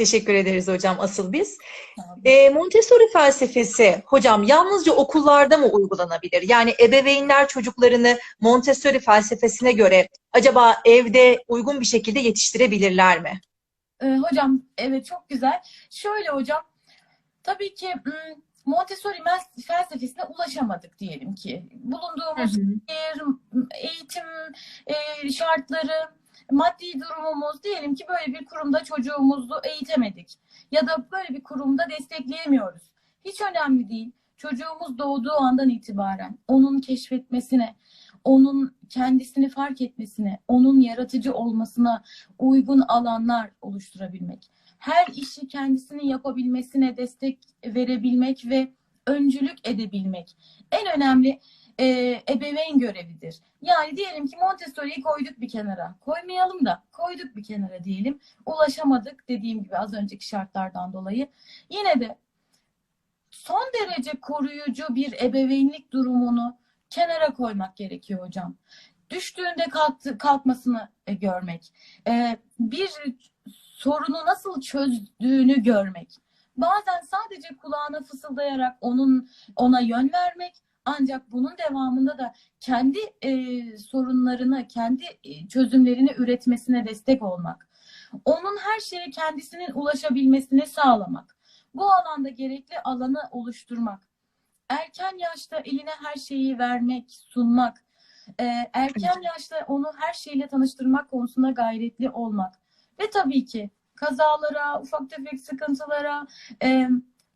Teşekkür ederiz hocam asıl biz. E, Montessori felsefesi hocam yalnızca okullarda mı uygulanabilir? Yani ebeveynler çocuklarını Montessori felsefesine göre acaba evde uygun bir şekilde yetiştirebilirler mi? Ee, hocam evet çok güzel. Şöyle hocam tabii ki m, Montessori felsefesine ulaşamadık diyelim ki. Bulunduğumuz yer, eğitim e, şartları, maddi durumumuz diyelim ki böyle bir kurumda çocuğumuzu eğitemedik ya da böyle bir kurumda destekleyemiyoruz. Hiç önemli değil. Çocuğumuz doğduğu andan itibaren onun keşfetmesine, onun kendisini fark etmesine, onun yaratıcı olmasına uygun alanlar oluşturabilmek. Her işi kendisinin yapabilmesine destek verebilmek ve öncülük edebilmek. En önemli e, ebeveyn görevidir. Yani diyelim ki Montessori'yi koyduk bir kenara. Koymayalım da koyduk bir kenara diyelim. Ulaşamadık dediğim gibi az önceki şartlardan dolayı. Yine de son derece koruyucu bir ebeveynlik durumunu kenara koymak gerekiyor hocam. Düştüğünde kalktı, kalkmasını e, görmek. E, bir sorunu nasıl çözdüğünü görmek. Bazen sadece kulağına fısıldayarak onun ona yön vermek ancak bunun devamında da kendi e, sorunlarını, kendi e, çözümlerini üretmesine destek olmak. Onun her şeye kendisinin ulaşabilmesini sağlamak. Bu alanda gerekli alanı oluşturmak. Erken yaşta eline her şeyi vermek, sunmak. E, erken yaşta onu her şeyle tanıştırmak konusunda gayretli olmak. Ve tabii ki kazalara, ufak tefek sıkıntılara, e,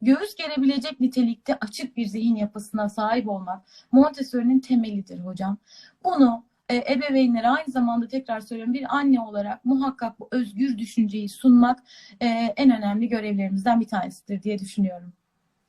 göğüs gerebilecek nitelikte açık bir zihin yapısına sahip olmak Montessori'nin temelidir hocam. Bunu e, ebeveynlere aynı zamanda tekrar söylüyorum bir anne olarak muhakkak bu özgür düşünceyi sunmak e, en önemli görevlerimizden bir tanesidir diye düşünüyorum.